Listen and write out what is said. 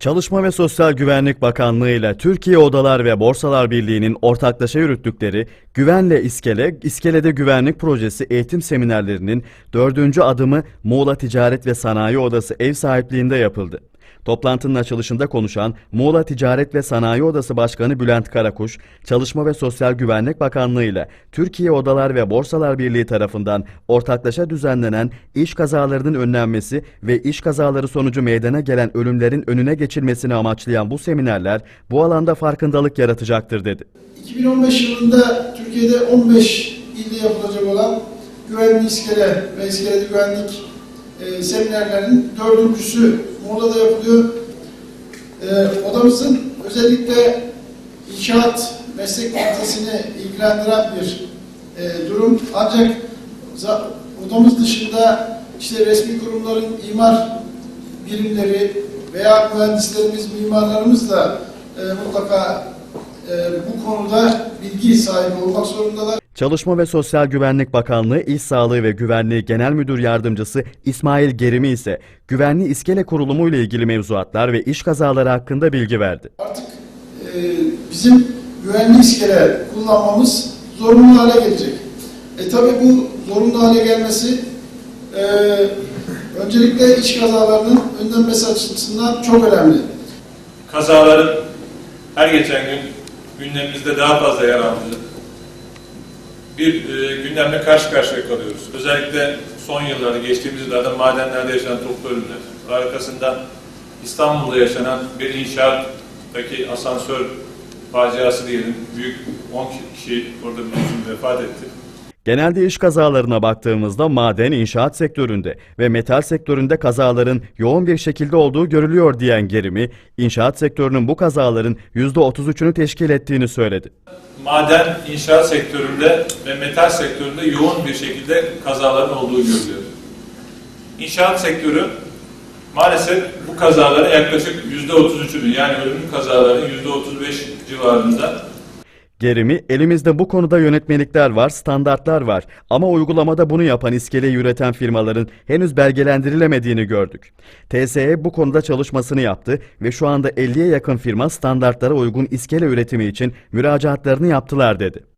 Çalışma ve Sosyal Güvenlik Bakanlığı ile Türkiye Odalar ve Borsalar Birliği'nin ortaklaşa yürüttükleri Güvenle İskele, İskele'de Güvenlik Projesi eğitim seminerlerinin dördüncü adımı Muğla Ticaret ve Sanayi Odası ev sahipliğinde yapıldı. Toplantının açılışında konuşan Muğla Ticaret ve Sanayi Odası Başkanı Bülent Karakuş, Çalışma ve Sosyal Güvenlik Bakanlığı ile Türkiye Odalar ve Borsalar Birliği tarafından ortaklaşa düzenlenen iş kazalarının önlenmesi ve iş kazaları sonucu meydana gelen ölümlerin önüne geçilmesini amaçlayan bu seminerler bu alanda farkındalık yaratacaktır dedi. 2015 yılında Türkiye'de 15 ilde yapılacak olan güvenli iskele ve iskelede güvenlik e, seminerlerinin dördüncüsü Muğla'da yapılıyor. E, odamızın özellikle inşaat meslek kalitesini ilgilendiren bir e, durum. Ancak odamız dışında işte resmi kurumların imar birimleri veya mühendislerimiz, mimarlarımız da e, mutlaka e, bu konuda bilgi sahibi olmak zorundalar. Çalışma ve Sosyal Güvenlik Bakanlığı İş Sağlığı ve Güvenliği Genel Müdür Yardımcısı İsmail Gerimi ise güvenli iskele kurulumu ile ilgili mevzuatlar ve iş kazaları hakkında bilgi verdi. Artık e, bizim güvenli iskele kullanmamız zorunlu hale gelecek. E tabi bu zorunlu hale gelmesi e, öncelikle iş kazalarının önlenmesi açısından çok önemli. kazaların her geçen gün gündemimizde daha fazla yer aldığı bir e, gündemle karşı karşıya kalıyoruz. Özellikle son yıllarda, geçtiğimiz yıllarda madenlerde yaşanan toplu ölümler, arkasından İstanbul'da yaşanan bir inşaattaki asansör faciası diyelim, büyük 10 kişi orada biliyorsun vefat etti. Genelde iş kazalarına baktığımızda maden, inşaat sektöründe ve metal sektöründe kazaların yoğun bir şekilde olduğu görülüyor diyen Gerimi, inşaat sektörünün bu kazaların %33'ünü teşkil ettiğini söyledi. maden, inşaat sektöründe ve metal sektöründe yoğun bir şekilde kazaların olduğu görülüyor. İnşaat sektörü maalesef bu kazaların yaklaşık %33'ünü yani ölüm kazalarının %35 civarında Gerimi, elimizde bu konuda yönetmelikler var, standartlar var ama uygulamada bunu yapan iskeleyi üreten firmaların henüz belgelendirilemediğini gördük. TSE bu konuda çalışmasını yaptı ve şu anda 50'ye yakın firma standartlara uygun iskele üretimi için müracaatlarını yaptılar dedi.